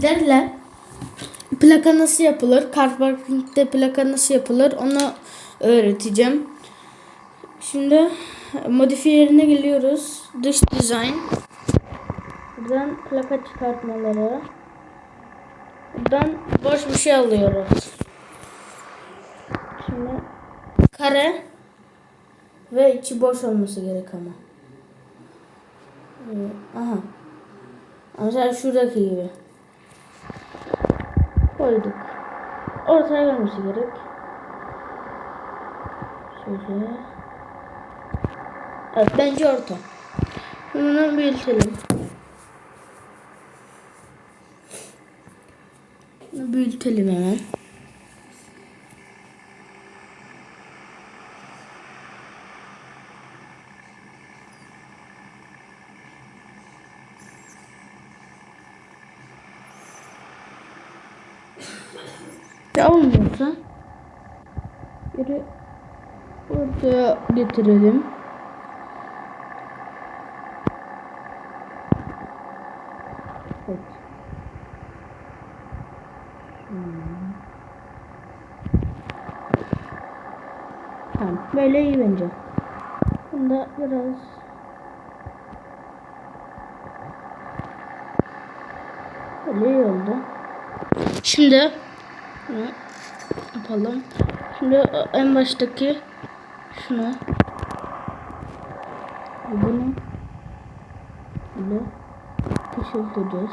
Sizlerle plaka nasıl yapılır, car parking'de plaka nasıl yapılır onu öğreteceğim. Şimdi modifiye yerine geliyoruz. Dış dizayn. Buradan plaka çıkartmaları. Buradan boş bir şey alıyoruz. Şimdi kare ve içi boş olması gerek ama. Ee, Aha. Mesela şuradaki gibi koyduk. Ortaya gelmesi gerek. Şöyle. Evet bence orta. Bunu büyütelim. Büyütelim hemen. Ya olmuyorsa geri ortaya getirelim. Evet. Hmm. Tamam. Böyle iyi bence. Bunda biraz Böyle iyi oldu. Şimdi bunu yapalım. Şimdi en baştaki şunu bunu böyle küçülteceğiz.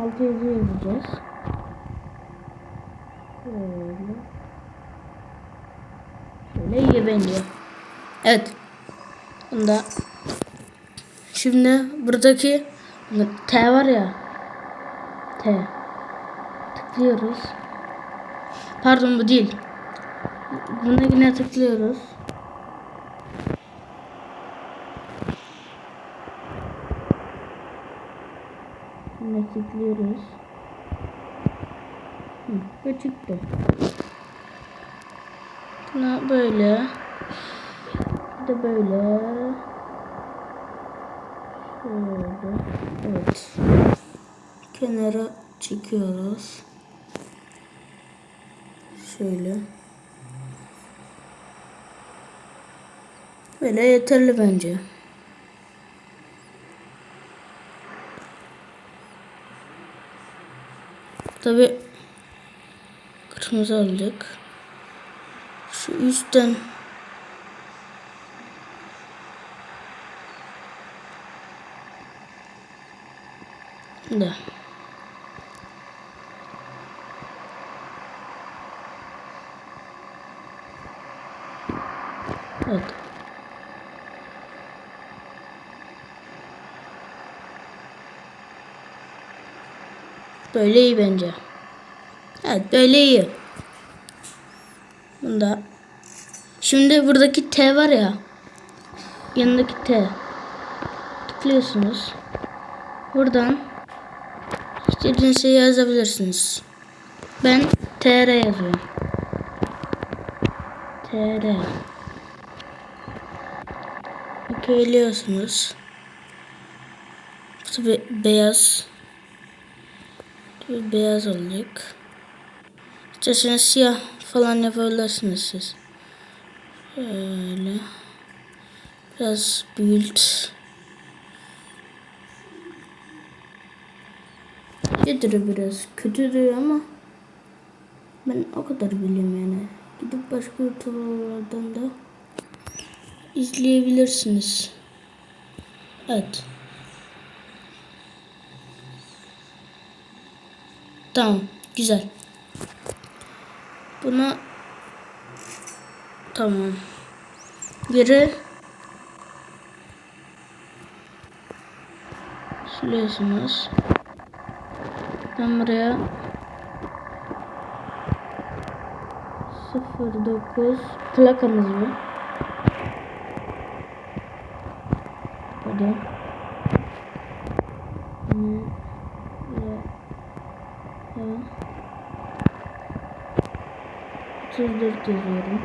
Altı yazı yazacağız. Böyle. Şöyle bence. Evet. Bunda şimdi buradaki T var ya T. Tıklıyoruz. Pardon bu değil. Buna yine tıklıyoruz. Yine tıklıyoruz. Ve çıktı. Buna böyle. Bir de böyle. Şöyle. Evet kenara çekiyoruz. Şöyle. Böyle yeterli bence. Tabi kırmızı olacak. Şu üstten da. Evet. Böyle iyi bence. Evet böyle iyi. Bunda. Şimdi buradaki T var ya. Yanındaki T. Tıklıyorsunuz. Buradan istediğiniz şeyi yazabilirsiniz. Ben TR yazıyorum. TR. Köylüyorsunuz. Tabi beyaz. Tabi beyaz olacak. İsterseniz siyah falan yapabilirsiniz siz. Şöyle. Biraz büyült. Duruyor biraz. Kötü duruyor ama ben o kadar biliyorum yani. Gidip başka youtuberlardan da izleyebilirsiniz. Evet. Tamam. Güzel. Buna tamam. Geri siliyorsunuz. Ben buraya 09 plakamız var. Hmm. Ya. 34 yazıyorum.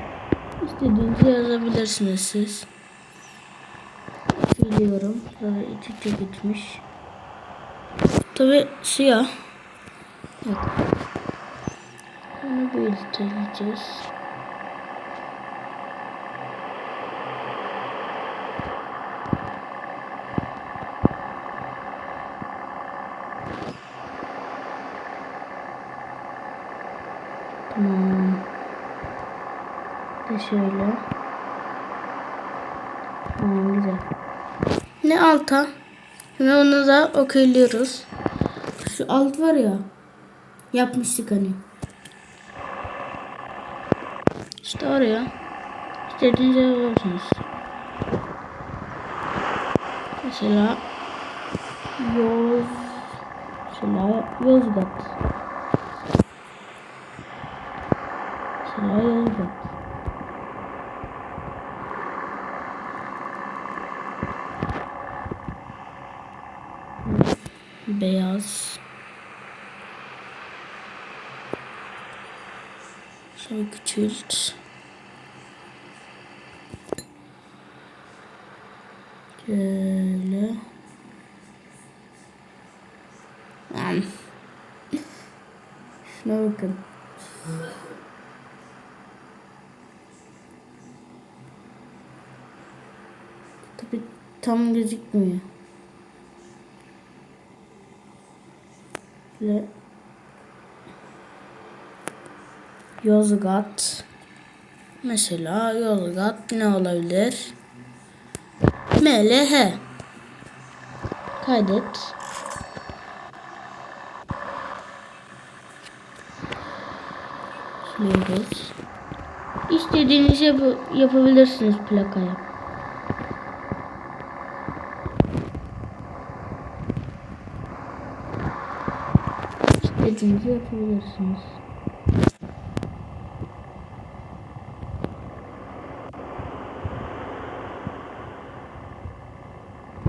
İstediğinizi yazabilirsiniz siz. Biliyorum. Böyle iç içe gitmiş. Tabi siyah. Yok. Bunu büyüteceğiz. Tamam. De şöyle. Tamam güzel. Ne alta? Şimdi onu da okuyuyoruz. Şu alt var ya. Yapmıştık hani. İşte oraya. İstediğiniz yer bulursunuz. Mesela Yoz Mesela Yozgat. Mesela Yozgat. Beyaz. Şöyle küçült. Şöyle. Am. Şuna bakın. Tabi tam gözükmüyor. Yozgat. Mesela Yozgat ne olabilir? MLH. Kaydet. Siliyoruz. İstediğiniz yap yapabilirsiniz plakaya. İstediğinizi yapabilirsiniz.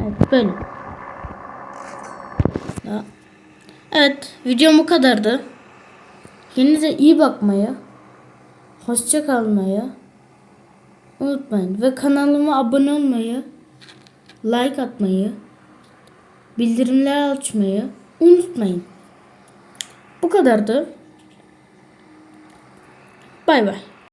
Evet böyle. Ya. Evet videom bu kadardı. Kendinize iyi bakmayı, hoşça kalmayı unutmayın. Ve kanalıma abone olmayı, like atmayı, bildirimler açmayı unutmayın. Bu kadardı. Bay bay.